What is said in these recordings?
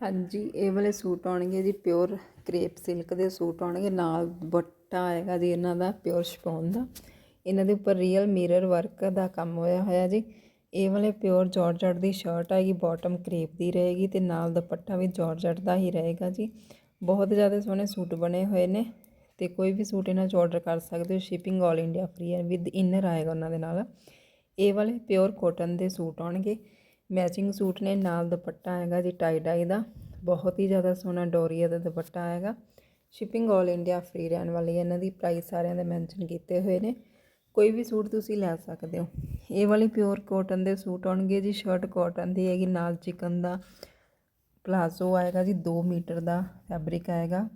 ਹਾਂਜੀ, ਇਹ ਵਾਲੇ ਸੂਟ ਆਉਣਗੇ ਜੀ ਪਿਓਰ ਕ੍ਰੇਪ ਸਿਲਕ ਦੇ ਸੂਟ ਆਉਣਗੇ, ਨਾਲ ਦੁਪੱਟਾ ਆਏਗਾ ਜੀ ਇਹਨਾਂ ਦਾ ਪਿਓਰ ਸ਼ਪੌਨ ਦਾ। ਇਹਨਾਂ ਦੇ ਉੱਪਰ ਰੀਅਲ ਮਿਰਰ ਵਰਕ ਦਾ ਕੰਮ ਹੋਇਆ ਹੋਇਆ ਜੀ। ਇਹ ਵਾਲੇ ਪਿਓਰ ਜਾਰਜਟ ਦੀ ਸ਼ਰਟ ਆਏਗੀ ਬਾਟਮ ਕ੍ਰੇਪ ਦੀ ਰਹੇਗੀ ਤੇ ਨਾਲ ਦੁਪੱਟਾ ਵੀ ਜਾਰਜਟ ਦਾ ਹੀ ਰਹੇਗਾ ਜੀ। ਬਹੁਤ ਜ਼ਿਆਦਾ ਸੋਹਣੇ ਸੂਟ ਬਣੇ ਹੋਏ ਨੇ ਤੇ ਕੋਈ ਵੀ ਸੂਟ ਇਹਨਾਂ 'ਚ ਆਰਡਰ ਕਰ ਸਕਦੇ ਹੋ ਸ਼ਿਪਿੰਗ 올 ਇੰਡੀਆ ਫ੍ਰੀ ਹੈ ਵਿਦ ਇਨਰ ਆਏਗਾ ਉਹਨਾਂ ਦੇ ਨਾਲ। ਇਹ ਵਾਲੇ ਪਿਓਰ ਕਾਟਨ ਦੇ ਸੂਟ ਆਉਣਗੇ। ਮੈਚਿੰਗ ਸੂਟ ਨੇ, ਨਾਲ ਦੁਪੱਟਾ ਹੈਗਾ ਜੀ ਟਾਈ ਡਾਈ ਦਾ। ਬਹੁਤ ਹੀ ਜ਼ਿਆਦਾ ਸੋਹਣਾ ਡੋਰੀਆ ਦਾ ਦੁਪੱਟਾ ਹੈਗਾ। ਸ਼ਿਪਿੰਗ 올 ਇੰਡੀਆ ਫ੍ਰੀ ਰਹਿਣ ਵਾਲੀ ਹੈ। ਇਹਨਾਂ ਦੀ ਪ੍ਰਾਈਸ ਸਾਰਿਆਂ ਦੇ ਮੈਂਸ਼ਨ ਕੀਤੇ ਹੋਏ ਨੇ। ਕੋਈ ਵੀ ਸੂਟ ਤੁਸੀਂ ਲੈ ਸਕਦੇ ਹੋ। ਇਹ ਵਾਲੀ ਪਿਓਰ ਕਾਟਨ ਦੇ ਸੂਟ ਆਉਣਗੇ ਜੀ। ਸ਼ਰਟ ਕਾਟਨ ਦੀ ਹੈਗੀ, ਨਾਲ ਚਿਕਨ ਦਾ ਪਲਾਜ਼ੋ ਆਏਗਾ ਜੀ। 2 ਮੀਟਰ ਦਾ ਫੈਬਰਿਕ ਆਏਗਾ।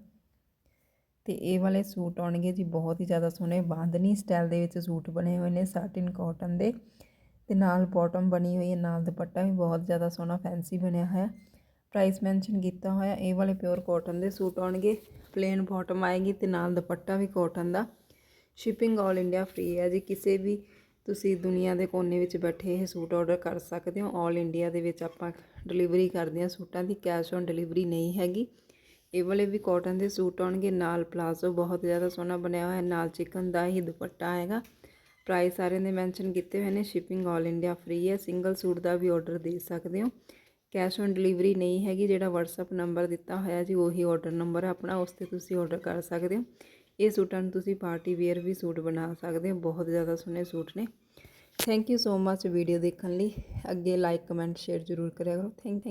ਤੇ ਇਹ ਵਾਲੇ ਸੂਟ ਆਉਣਗੇ ਜੀ। ਬਹੁਤ ਹੀ ਜ਼ਿਆਦਾ ਸੋਹਣੇ ਬਾਂਦਨੀ ਸਟਾਈਲ ਦੇ ਵਿੱਚ ਸੂਟ ਬਣੇ ਹੋਏ ਨੇ। ਸਾਟਿਨ ਕਾਟਨ ਦੇ। ਤੇ ਨਾਲ ਬਾਟਮ ਬਣੀ ਹੋਈ ਹੈ, ਨਾਲ ਦੁਪੱਟਾ ਵੀ ਬਹੁਤ ਜ਼ਿਆਦਾ ਸੋਹਣਾ ਫੈਂਸੀ ਬਣਿਆ ਹੋਇਆ। ਪ੍ਰਾਈਸ ਮੈਂਸ਼ਨ ਕੀਤਾ ਹੋਇਆ, ਇਹ ਵਾਲੇ ਪਿਓਰ ਕਾਟਨ ਦੇ ਸੂਟ ਆਉਣਗੇ ਪਲੇਨ ਬਾਟਮ ਆਏਗੀ ਤੇ ਨਾਲ ਦੁਪੱਟਾ ਵੀ ਕਾਟਨ ਦਾ। ਸ਼ਿਪਿੰਗ 올 ਇੰਡੀਆ ਫ੍ਰੀ ਹੈ ਜੀ, ਕਿਸੇ ਵੀ ਤੁਸੀਂ ਦੁਨੀਆ ਦੇ ਕੋਨੇ ਵਿੱਚ ਬੈਠੇ ਇਹ ਸੂਟ ਆਰਡਰ ਕਰ ਸਕਦੇ ਹੋ। 올 ਇੰਡੀਆ ਦੇ ਵਿੱਚ ਆਪਾਂ ਡਿਲੀਵਰੀ ਕਰਦੇ ਹਾਂ ਸੂਟਾਂ ਦੀ ਕੈਸ਼ ਔਨ ਡਿਲੀਵਰੀ ਨਹੀਂ ਹੈਗੀ। ਇਹ ਵਾਲੇ ਵੀ ਕਾਟਨ ਦੇ ਸੂਟ ਆਉਣਗੇ, ਨਾਲ ਪਲਾਜ਼ੋ ਬਹੁਤ ਜ਼ਿਆਦਾ ਸੋਹਣਾ ਬਣਿਆ ਹੋਇਆ ਹੈ ਨਾਲ ਚਿਕਨ ਦਾ ਹੀ ਦੁਪੱਟਾ ਆਏਗਾ। ਪ੍ਰਾਈਸ ਸਾਰਿਆਂ ਦੇ ਮੈਂਸ਼ਨ ਕੀਤੇ ਹੋਏ ਨੇ, ਸ਼ਿਪਿੰਗ 올 ਇੰਡੀਆ ਫ੍ਰੀ ਹੈ, ਸਿੰਗਲ ਸੂਟ ਦਾ ਵੀ ਆਰਡਰ ਦੇ ਸਕਦੇ ਹੋ। ਕੈਸ਼ ਔਨ ਡਿਲੀਵਰੀ ਨਹੀਂ ਹੈਗੀ, ਜਿਹੜਾ WhatsApp ਨੰਬਰ ਦਿੱਤਾ ਹੋਇਆ ਜੀ, ਉਹੀ ਆਰਡਰ ਨੰਬਰ ਹੈ ਆਪਣਾ, ਉਸ ਤੇ ਤੁਸੀਂ ਆਰਡਰ ਕਰ ਸਕਦੇ ਹੋ। ਇਹ ਸੂਟਾਂ ਨੂੰ ਤੁਸੀਂ ਪਾਰਟੀ ਵੇਅਰ ਵੀ ਸੂਟ ਬਣਾ ਸਕਦੇ ਹੋ, ਬਹੁਤ ਜ਼ਿਆਦਾ ਸੋਹਣੇ ਸੂਟ ਨੇ। Thank you so much video ਦੇਖਣ ਲਈ। ਅੱਗੇ ਲਾਈਕ ਕਮੈਂਟ ਸ਼ੇਅਰ ਜ਼ਰੂਰ ਕਰਿਆ ਕਰੋ। ਥੈਂਕ